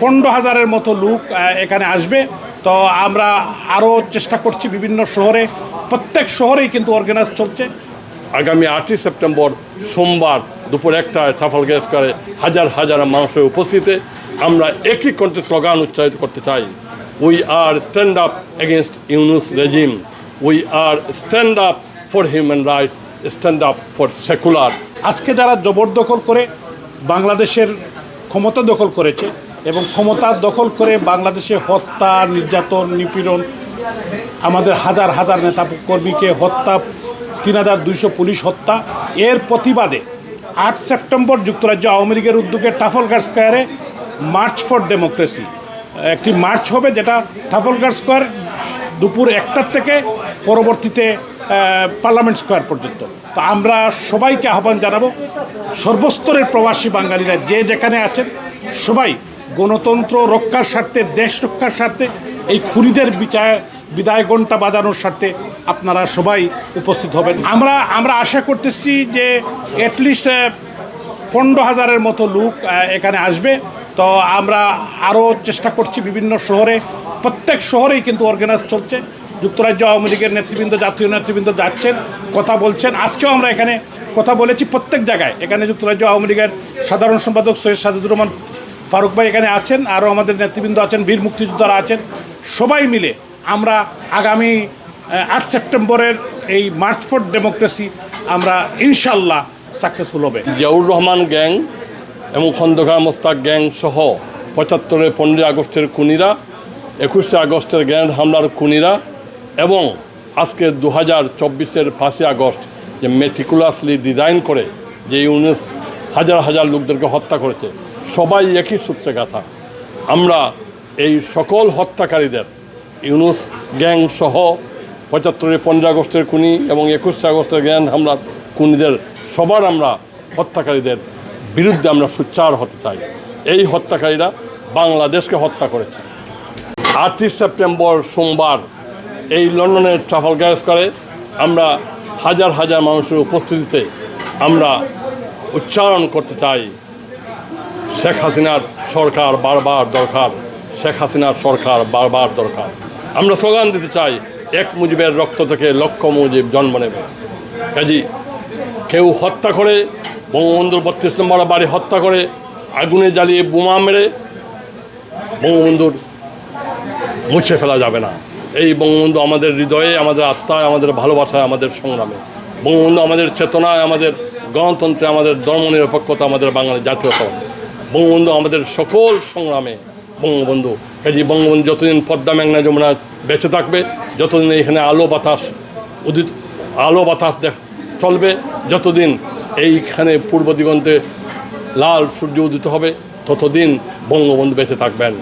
পনেরো হাজারের মতো লোক এখানে আসবে। তো আমরা আরও চেষ্টা করছি বিভিন্ন শহরে প্রত্যেক শহরেই কিন্তু অর্গানাইজ চলছে। আগামী আটই সেপ্টেম্বর সোমবার দুপুর একটায় সাফল গ্যাস করে হাজার হাজার মানুষের উপস্থিতিতে আমরা একই কণ্ঠে স্লোগান উচ্চারিত করতে চাই। We are stand up against Yunus regime we are stand up for human rights stand up for secular আজকে যারা জবরদখল করে বাংলাদেশের ক্ষমতা দখল করেছে এবং ক্ষমতা দখল করে বাংলাদেশে হত্যা, নির্যাতন, নিপীড়ন, আমাদের হাজার হাজার নেতা কর্মীকে হত্যা, তিন হাজার দুইশো পুলিশ হত্যা। এর প্রতিবাদে আট সেপ্টেম্বর যুক্তরাজ্য আওয়ামী লীগের উদ্যোগে টাফলগার স্কোয়ারে মার্চ ফর ডেমোক্রেসি। একটি মার্চ হবে যেটা টাফলগার স্কোয়ার দুপুর একটার থেকে পরবর্তীতে পার্লামেন্ট স্কোয়ার পর্যন্ত। তো আমরা সবাইকে আহ্বান জানাব, সর্বস্তরের প্রবাসী বাঙালিরা যে যেখানে আছেন, সবাই গণতন্ত্র রক্ষার স্বার্থে, দেশ রক্ষার স্বার্থে, এই খুনিদের বিচার, বিদায় ঘণ্টা বাজানোর স্বার্থে আপনারা সবাই উপস্থিত হবেন। আমরা আমরা আশা করতেছি যে অ্যাটলিস্ট পনেরো হাজারের মতো লোক এখানে আসবে। তো আমরা আরও চেষ্টা করছি বিভিন্ন শহরে, প্রত্যেক শহরেই কিন্তু অর্গানাইজ চলছে। যুক্তরাজ্য আওয়ামী লীগের নেতৃবৃন্দ, জাতীয় নেতৃবৃন্দ যাচ্ছেন, কথা বলছেন। আজকেও আমরা এখানে কথা বলেছি প্রত্যেক জায়গায়। এখানে যুক্তরাজ্য আওয়ামী লীগের সাধারণ সম্পাদক সৈয়দ সাজিদুর রহমান ফারুক ভাই এখানে আছেন, আরও আমাদের নেতৃবৃন্দ আছেন, বীর মুক্তিযোদ্ধারা আছেন। সবাই মিলে আমরা আগামী আট সেপ্টেম্বরের এই মার্চ ফর ডেমোক্রেসি আমরা ইনশাল্লাহ সাকসেসফুল হবে। জিয়াউর রহমান গ্যাং এবং খন্দকার মোস্তাক গ্যাং সহ পঁচাত্তরের পনেরোই আগস্টের খুনিরা, একুশে আগস্টের গ্র্যান্ড হামলার খুনিরা এবং আজকে দু হাজার চব্বিশের পাঁচই আগস্ট যে মেটিকুলাসলি ডিজাইন করে যে ইউনিস হাজার হাজার লোকদেরকে হত্যা করেছে সবাই একই সূত্রে গাথা। আমরা এই সকল হত্যাকারীদের, ইউনুস গ্যাং সহ পঁচাত্তরের পনেরো আগস্টের খুনি এবং একুশে আগস্টের গ্র্যান্ড হামলার খুনিদের, সবার আমরা হত্যাকারীদের বিরুদ্ধে আমরা সোচ্চার হতে চাই। এই হত্যাকারীরা বাংলাদেশকে হত্যা করেছে। আটই সেপ্টেম্বর সোমবার এই লন্ডনের ট্রাফাল গ্যাস করে আমরা হাজার হাজার মানুষের উপস্থিতিতে আমরা উচ্চারণ করতে চাই। শেখ হাসিনার সরকার বারবার দরকার। শেখ হাসিনার সরকার বারবার দরকার। আমরা স্লোগান দিতে চাই, এক মুজিবের রক্ত থেকে লক্ষ মুজিব জন্ম নেবে। কাজী, কেউ হত্যা করে, বঙ্গবন্ধুর বত্রিশ নম্বর বাড়ি হত্যা করে, আগুনে জ্বালিয়ে বোমা মেরে বঙ্গবন্ধুর মুছে ফেলা যাবে না। এই বঙ্গবন্ধু আমাদের হৃদয়ে, আমাদের আত্মায়, আমাদের ভালোবাসায়, আমাদের সংগ্রামে। বঙ্গবন্ধু আমাদের চেতনায়, আমাদের গণতন্ত্রে, আমাদের ধর্মনিরপেক্ষতা, আমাদের বাঙালি জাতীয়তা বঙ্গবন্ধু আমাদের সকল সংগ্রামে। বঙ্গবন্ধু কাজী বঙ্গবন্ধু যতদিন পদ্মা মেঘনা যমুনা বেঁচে থাকবে, যতদিন এইখানে আলো বাতাস উদিত, আলো বাতাস দেখ, চলবে, যতদিন এইখানে পূর্ব দিগন্তে লাল সূর্য উদিত হবে, ততদিন বঙ্গবন্ধু বেঁচে থাকবেন।